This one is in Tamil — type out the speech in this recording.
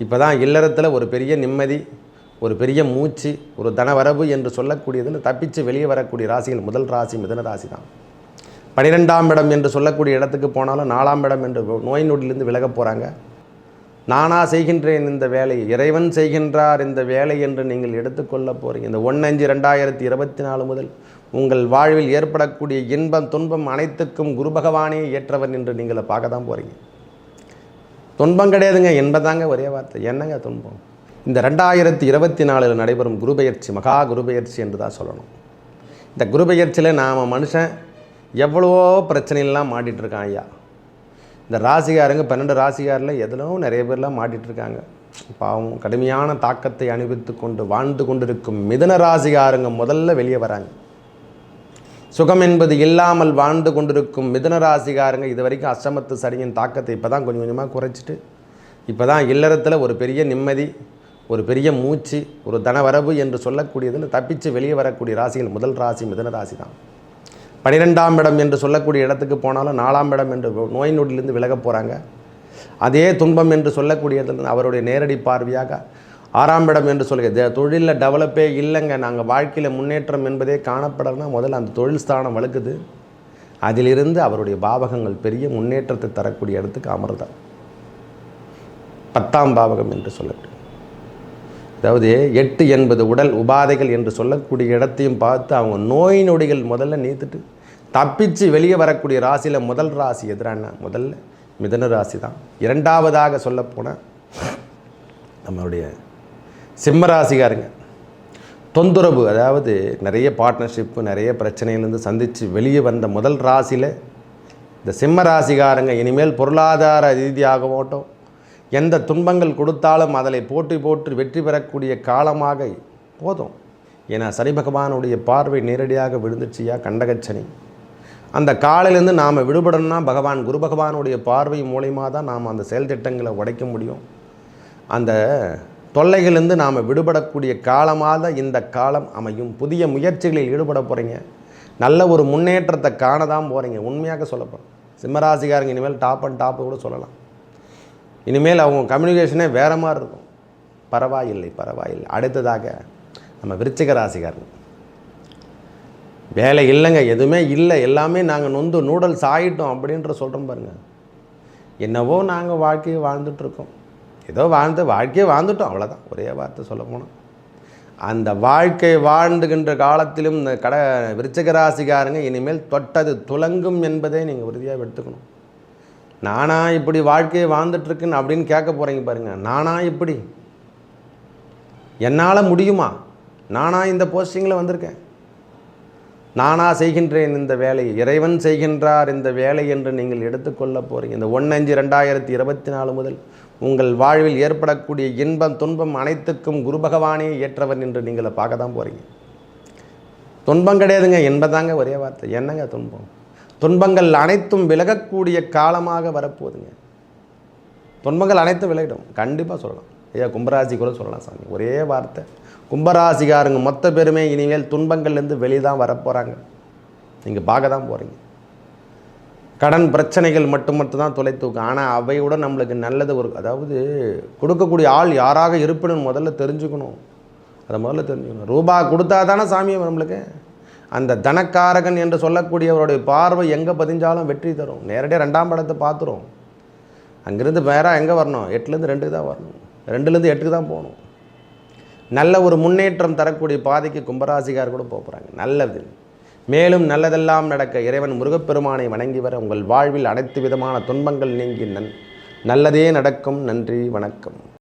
இப்போ தான் இல்லறத்தில் ஒரு பெரிய நிம்மதி ஒரு பெரிய மூச்சு ஒரு தனவரவு என்று சொல்லக்கூடியதில் தப்பிச்சு வெளியே வரக்கூடிய ராசிகள் முதல் ராசி மிதன ராசி தான் பனிரெண்டாம் இடம் என்று சொல்லக்கூடிய இடத்துக்கு போனாலும் நாலாம் இடம் என்று நோய் நொடியிலிருந்து விலகப் போகிறாங்க நானா செய்கின்றேன் இந்த வேலையை இறைவன் செய்கின்றார் இந்த வேலை என்று நீங்கள் எடுத்துக்கொள்ள போகிறீங்க இந்த ஒன்று அஞ்சு ரெண்டாயிரத்தி இருபத்தி நாலு முதல் உங்கள் வாழ்வில் ஏற்படக்கூடிய இன்பம் துன்பம் அனைத்துக்கும் குரு பகவானே ஏற்றவன் என்று நீங்கள் பார்க்க தான் போகிறீங்க துன்பம் கிடையாதுங்க. என்பதாங்க ஒரே வார்த்தை. என்னங்க துன்பம்? இந்த ரெண்டாயிரத்தி இருபத்தி நாலில் நடைபெறும் குருபெயர்ச்சி மகா குருபெயர்ச்சி என்று தான் சொல்லணும். இந்த குருபெயர்ச்சியில் நாம் மனுஷன் எவ்வளவோ பிரச்சனையெல்லாம் மாட்டிகிட்டு இருக்கான் ஐயா. இந்த ராசிகாரங்க பன்னெண்டு ராசிகாரில் எதிலோ நிறைய பேர்லாம் மாட்டிகிட்டு இருக்காங்க பாவம் கடுமையான தாக்கத்தை அனுபவித்து கொண்டு வாழ்ந்து கொண்டிருக்கும் மிதன ராசிகாரங்க முதல்ல வெளியே வராங்க. சுகம் என்பது இல்லாமல் வாழ்ந்து கொண்டிருக்கும் மிதன ராசிகாரங்க இது வரைக்கும் அஷ்டமத்து சனியின் தாக்கத்தை இப்போ தான் கொஞ்சம் கொஞ்சமாக குறைச்சிட்டு இப்போ தான் இல்லறத்தில் ஒரு பெரிய நிம்மதி ஒரு பெரிய மூச்சு ஒரு தனவரவு என்று சொல்லக்கூடியதில் தப்பிச்சு வெளியே வரக்கூடிய ராசிகள் முதல் ராசி மிதன ராசி தான் பனிரெண்டாம் இடம் என்று சொல்லக்கூடிய இடத்துக்கு போனாலும் நாலாம் இடம் என்று நோய் நொடியிலிருந்து விலக போகிறாங்க அதே துன்பம் என்று சொல்லக்கூடிய அவருடைய நேரடி பார்வையாக ஆறாம் இடம் என்று சொல்கிறது தொழிலில் டெவலப்பே இல்லைங்க. நாங்கள் வாழ்க்கையில் முன்னேற்றம் என்பதே காணப்படலைன்னா முதல்ல அந்த தொழில் ஸ்தானம் வழுக்குது. அதிலிருந்து அவருடைய பாவகங்கள் பெரிய முன்னேற்றத்தை தரக்கூடிய இடத்துக்கு அமர்ந்தார் பத்தாம் பாவகம் என்று சொல்லட்டு. அதாவது எட்டு என்பது உடல் உபாதைகள் என்று சொல்லக்கூடிய இடத்தையும் பார்த்து அவங்க நோய் நொடிகள் முதல்ல நீத்துட்டு தப்பிச்சு வெளியே வரக்கூடிய ராசியில் முதல் ராசி எதிரான? முதல்ல மிதன ராசி தான் இரண்டாவதாக சொல்லப்போனால் நம்மளுடைய சிம்மராசிக்காரங்க. தொந்தரவு அதாவது நிறைய பார்ட்னர்ஷிப்பு நிறைய பிரச்சனையிலேருந்து சந்தித்து வெளியே வந்த முதல் ராசியில் இந்த சிம்ம ராசிக்காரங்க இனிமேல் பொருளாதார ரீதியாகவோட்டும் எந்த துன்பங்கள் கொடுத்தாலும் அதில் போட்டி போட்டு வெற்றி பெறக்கூடிய காலமாக போதும். ஏன்னா சனி பகவானுடைய பார்வை நேரடியாக விழுந்துச்சியா கண்டகச்சனி. அந்த காலையிலேருந்து நாம் விடுபடணும்னா பகவான் குரு பகவானுடைய பார்வை மூலயமா தான் நாம் அந்த செயல் திட்டங்களை உடைக்க முடியும். அந்த தொல்லைகளிலிருந்து நாம் விடுபடக்கூடிய காலமாக இந்த காலம் அமையும். புதிய முயற்சிகளில் ஈடுபட போகிறீங்க நல்ல ஒரு முன்னேற்றத்தை காண தான் போகிறீங்க உண்மையாக சொல்லப்போகிறோம் சிம்மராசிக்காரங்க இனிமேல் டாப் அண்ட் டாப்பு கூட சொல்லலாம். இனிமேல் அவங்க கம்யூனிகேஷனே வேறு மாதிரி இருக்கும். பரவாயில்லை பரவாயில்லை. அடுத்ததாக நம்ம விருச்சிக ராசிக்காரங்க. வேலை இல்லைங்க எதுவுமே இல்லை. எல்லாமே நாங்கள் நொந்து நூடல்ஸ் ஆகிட்டோம் அப்படின்ற சொல்கிறோம் பாருங்கள் என்னவோ நாங்கள் வாழ்க்கையை வாழ்ந்துட்டுருக்கோம் ஏதோ வாழ்ந்து வாழ்க்கையை வாழ்ந்துட்டோம் அவ்வளோதான் ஒரே வார்த்தை சொல்ல போனோம் அந்த வாழ்க்கை வாழ்ந்துகின்ற காலத்திலும் இந்த கட விருச்சகராசிக்காரங்க இனிமேல் தொட்டது துலங்கும் என்பதை நீங்கள் உறுதியாக எடுத்துக்கணும். நானா இப்படி வாழ்க்கையை வாழ்ந்துட்டுருக்குன்னு அப்படின்னு கேட்க போகிறீங்க பாருங்கள் நானா இப்படி? என்னால் முடியுமா? நானா இந்த போஸ்டிங்கில் வந்திருக்கேன். நானா செய்கின்றேன் இந்த வேலையை இறைவன் செய்கின்றார் இந்த வேலை என்று நீங்கள் எடுத்துக்கொள்ள போகிறீங்க இந்த ஒன்று அஞ்சு ரெண்டாயிரத்தி இருபத்தி நாலு முதல் உங்கள் வாழ்வில் ஏற்படக்கூடிய இன்பம் துன்பம் அனைத்துக்கும் குரு பகவானே ஏற்றவன் என்று நீங்கள் பார்க்க தான் போகிறீங்க துன்பம் கிடையாதுங்க என்பதாங்க ஒரே வார்த்தை. என்னங்க துன்பம்? துன்பங்கள் அனைத்தும் விலகக்கூடிய காலமாக வரப்போகுதுங்க. துன்பங்கள் அனைத்தும் விலகிடும். கண்டிப்பாக சொல்லலாம். ஐயா கும்பராசி கூட சொல்லலாம் சாமி. ஒரே வார்த்தை. கும்பராசிக்காரங்க மொத்த பேருமே இனிமேல் துன்பங்கள்லேருந்து வெளியே தான் வரப்போகிறாங்க நீங்கள் பார்க்க தான் போகிறீங்க கடன் பிரச்சனைகள் மட்டும் மட்டும் தான் தொலை தூக்கும். ஆனால் அவையோட நம்மளுக்கு நல்லது ஒரு அதாவது கொடுக்கக்கூடிய ஆள் யாராக இருப்பினும் முதல்ல தெரிஞ்சுக்கணும். அதை முதல்ல தெரிஞ்சுக்கணும். ரூபா கொடுத்தா தானே சாமி நம்மளுக்கு? அந்த தனக்காரகன் என்று சொல்லக்கூடியவருடைய பார்வை எங்கே பதிஞ்சாலும் வெற்றி தரும். நேரடியாக ரெண்டாம் படத்தை பார்த்துரும். அங்கேருந்து வேற எங்கே வரணும்? எட்டுலேருந்து ரெண்டுக்கு தான் வரணும். ரெண்டுலேருந்து எட்டுக்கு தான் போகணும். நல்ல ஒரு முன்னேற்றம் தரக்கூடிய பாதைக்கு கும்பராசிகார் கூட போக போகிறாங்க நல்லது. மேலும் நல்லதெல்லாம் நடக்க இறைவன் முருகப்பெருமானை வணங்கி வர உங்கள் வாழ்வில் அனைத்து விதமான துன்பங்கள் நீங்கி நன் நல்லதே நடக்கும். நன்றி வணக்கம்.